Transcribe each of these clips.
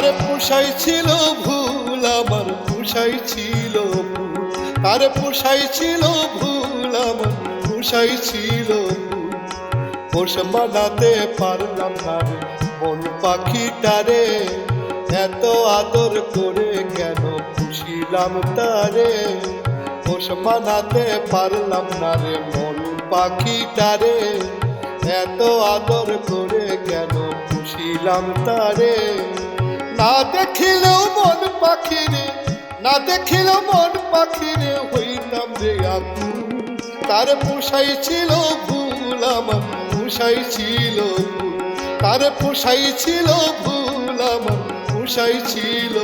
তার পোষাই ছিল ভুল, আমার পোষাই ছিল তার পোষাই ছিল ভুল, আমার পোষাই ছিল পোষ মানাতে পারলাম না রে মন পাখিটারে, এত আদর করে কেন পুষিলাম তারে? পোষ মানাতে পারলাম না রে মন পাখিটারে, এত আদর করে কেন পুষিলাম তারে? না দেখিলেও মন পাখিরে, না দেখিলেও মন পাখিরে হইতাম যে আপু। তার পোষাই ছিল ভুল, আমার পোষাই ছিল তার পোষাই ছিল ভুল, আমার পোষাই ছিল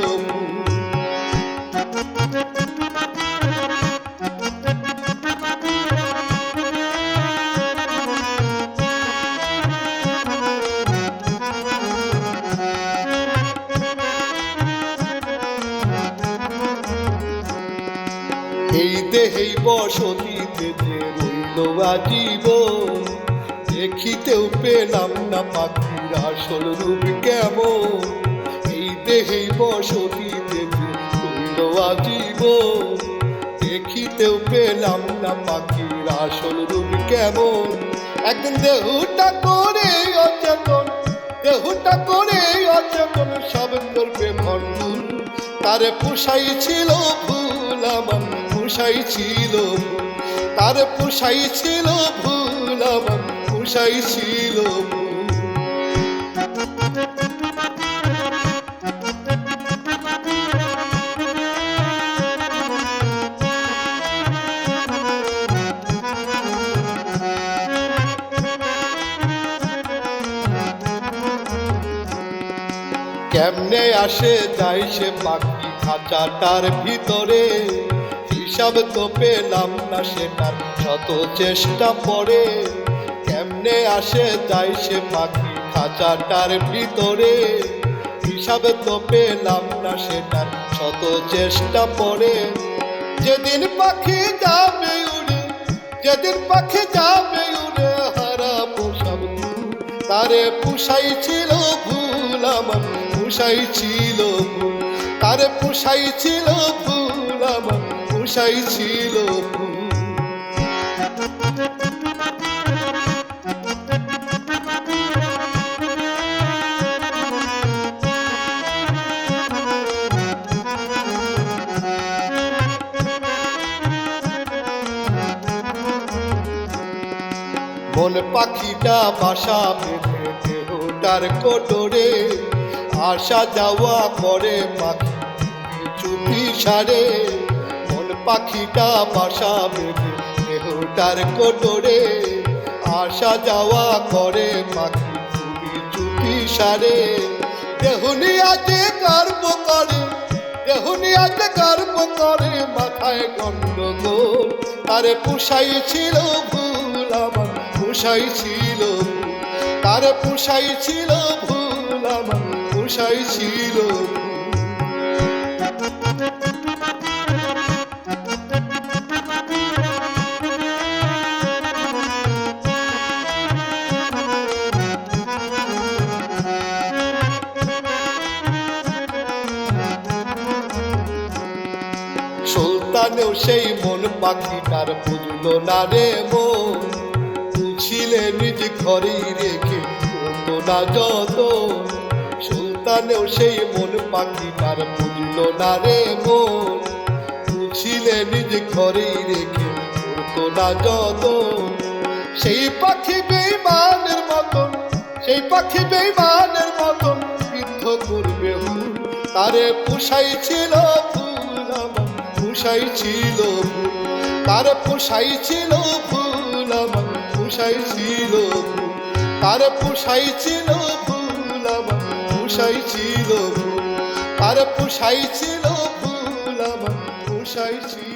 এই দেহেই বসতিতে যে রইল আজীবন দেখিতেও পেলাম না পাখির আসল রূপ কেমন। এই দেহেই বসতিতে যে রইল আজীবন দেখিতেও পেলাম না পাখির আসল রূপ কেমন। একদিন দেহুটা করে অচেতন, দেহুটা করে অচেতন সব করবে ভণ্ডুল তারে পোষাই ছিল ভুল আমার। পোষাই ছিল তার পোষাই ছিল ভুল, আমার পোষাই ছিল কেমনে আসে যায় সে পাখি খাঁচাটার ভিতরে? হিসাব তো পেলাম না সেটার। শত চেষ্টা পরে কেমনে আসে যায় সে পাখি খাঁচাটার ভিতরে। হিসাব তো পেলাম না সেটার শত চেষ্টা পরে যেদিন পাখি যাবে উড়ে, যেদিন পাখি যাবে উড়ে, হারা পোষাব তারে পুষাই ছিল ভুল আমার পুষাই ছিল ভুল। তারে পুষাই ছিল ভুল আমার। পুষাই ছিল মন পাখিটা বাসা বেঁধে দেহটার কোটরে আসা যাওয়া করে পাখি চুপি সারে। পাখিটা বাসা বেঁধে, দেহটার কোটরে আসা যাওয়া করে পাখি চুপি চুপি সারে। আজে গর্ব করে দেহুনি আজে গর্ব করে মাথায় গন্ডগোল। তারে পুষাই ছিল ভুল আমার, পুষাই ছিল। তার পুষাই ছিল ভুল আমার, পুষাই ছিল সুলতানেও সেই মন পাখিটার বুঝলো না রে মন। নিজ ঘরেই রেখে করতো না যত সুলতানেও সেই মন পাখিটার বুঝলো না রে মন। নিজ ঘরেই রেখে করতো না যত সেই পাখি বেইমানের মতন, সেই পাখি বেইমানের মতন বৃদ্ধ করবে তারে পুষাই ছিল পুষাই ছিল। তার পুষাই ছিল ভুল আমার পুষাই ছিল। তার পুষাই ছিল ভুল আমার পুষাই ছিল। তার পুষাই ছিল ভুল আমার পুষাই ছিল।